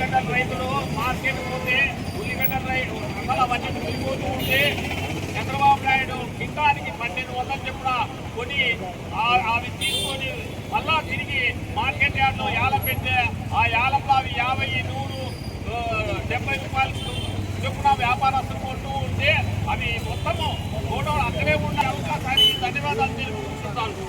ఉల్లిగడ్డల రైతులు మార్కెట్ పోతే ఉల్లిగడ్డ రైతు అసలు అవన్నీ వెళ్ళిపోతూ ఉంటే చంద్రబాబు నాయుడు కిందానికి పన్నెండు వందలు చెప్పున కొని అవి తీసుకొని మళ్ళా తిరిగి మార్కెట్ యార్డ్లో యాల పెట్టే ఆ యాలప్పుడు అవి యాభై నూరు డెబ్బై రూపాయలు చెప్పున వ్యాపారస్తులు కొంటూ ఉంటే అవి మొత్తము ఫోటో అక్కడే ఉండే అవకాశాన్ని ధన్యవాదాలు తెలుపుకుంటున్నాను.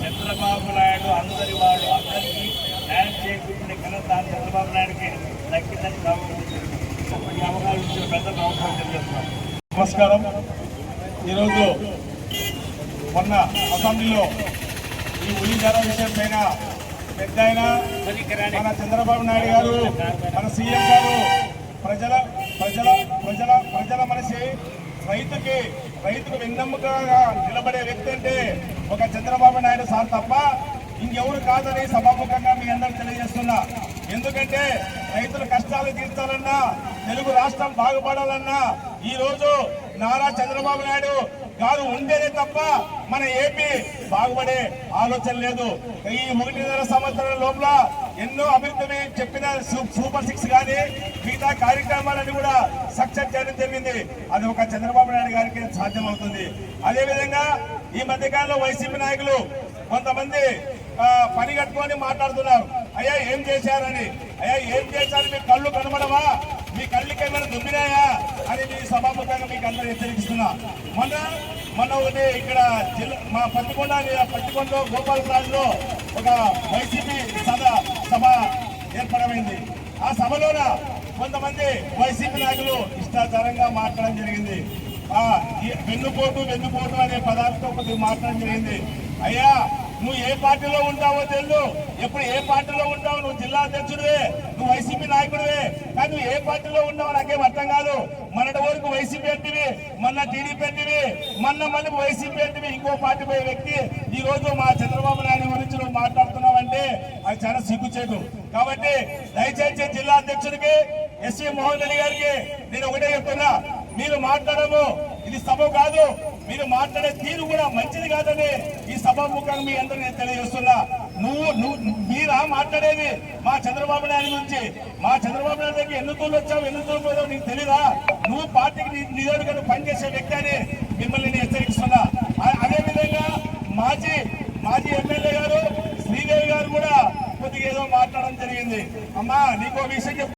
చంద్రబాబు నాయుడు అందరి వాడు అందరికీ న్యాయం చేకూర్చుకునే ఘనత చంద్రబాబు నాయుడుకి దక్కిందని కావాలనుకుంటున్నాను ఇచ్చిన పెద్దలకు అవసరం తెలియజేస్తున్నాను నమస్కారం. ఈరోజు మొన్న అసెంబ్లీలో ఈ ఉలి ధర విషయం పైన పెద్ద ఆయన మన చంద్రబాబు నాయుడు గారు మన సీఎం గారు ప్రజల ప్రజల ప్రజల ప్రజల మనిషి రైతుకి రైతుకు వెన్నెముకగా నిలబడే వ్యక్తి అంటే ఒక చంద్రబాబు నాయుడు సార్ తప్ప ఇంకెవరు కాదని సభాముఖంగా మీ అందరూ తెలియజేస్తున్నా. ఎందుకంటే రైతుల కష్టాలు తీర్చాలన్నా తెలుగు రాష్ట్రం బాగుపడాలన్నా ఈరోజు నారా చంద్రబాబు నాయుడు గారు ఉండేదే తప్ప మన ఏపీ బాగుపడే ఆలోచన లేదు. ఈ ఒకటిన్నర సంవత్సరాల లోపల ఎన్నో అభివృద్ధి చెప్పిన సూపర్ సిక్స్ కానీ మిగతా కార్యక్రమాలన్నీ కూడా సక్సెస్ చేయడం జరిగింది. అది ఒక చంద్రబాబు నాయుడు గారికి సాధ్యమవుతుంది. అదేవిధంగా ఈ మధ్యకాలంలో వైసీపీ నాయకులు కొంతమంది పని కట్టుకొని మాట్లాడుతున్నారు. అయ్యా ఏం చేశారని? అయ్యా ఏం చేశారు? మీ కళ్ళు కనబడవా? మీ కళ్ళకి ఏమైనా దుమ్మినాయా సభాముఖంగా మీకు అందరూ హెచ్చరిస్తున్నా. మొన్న మొన్న ఒకటి ఇక్కడ జిల్లా మా పత్తికొండ పత్తికొండ గోపాలరాజులో ఒక వైసీపీ సభ సభ ఏర్పడమైంది. ఆ సభలోన కొంతమంది వైసీపీ నాయకులు ఇష్టాచారంగా మాట్లాడడం జరిగింది. ఆ వెన్నుపోటు వెన్నుపోటు అనే పదార్థంతో కొద్దిగా మాట్లాడడం జరిగింది. అయ్యా నువ్వు ఏ పార్టీలో ఉంటావో తెలుసు ఎప్పుడు ఏ పార్టీలో ఉంటావు నువ్వు జిల్లా అధ్యక్షుడివే. కానీ ఏ పార్టీలో ఉన్నావు నాకేం అర్థం కాదు. మొన్నటి వరకు వైసీపీ అంటివి మొన్న టీడీపీ అంటివి మొన్న మళ్ళీ వైసీపీ అంటివి ఇంకో పార్టీ పోయే వ్యక్తి ఈ రోజు మా చంద్రబాబు నాయుడు గురించి నువ్వు మాట్లాడుతున్నావంటే అది చాలా సిగ్గుచేటు. కాబట్టి దయచేసి జిల్లా అధ్యక్షుడికి ఎస్వి మోహన్ రెడ్డి గారికి నేను ఒకటే చెప్తున్నా మీరు మాట్లాడము ఇది సభ కాదు మీరు మాట్లాడే తీరు కూడా మంచిది కాదని ఈ సభ ముఖంగా మీ అందరూ నేను తెలియజేస్తున్నా. నువ్వు నువ్వు మీరా మాట్లాడేది మా చంద్రబాబు నాయుడు గురించి మా చంద్రబాబు నాయుడు దగ్గర ఎన్ని తూర్లు వచ్చావు ఎన్నుకూలు పోయావు నీకు తెలీదా? నువ్వు పార్టీకి నియోజకవర్గం పనిచేసే వ్యక్తి అని మిమ్మల్ని నేను హెచ్చరిస్తున్నా. అదేవిధంగా మాజీ మాజీ ఎమ్మెల్యే గారు శ్రీదేవి గారు కూడా కొద్దిగా ఏదో మాట్లాడడం జరిగింది. అమ్మా నీకో విషయం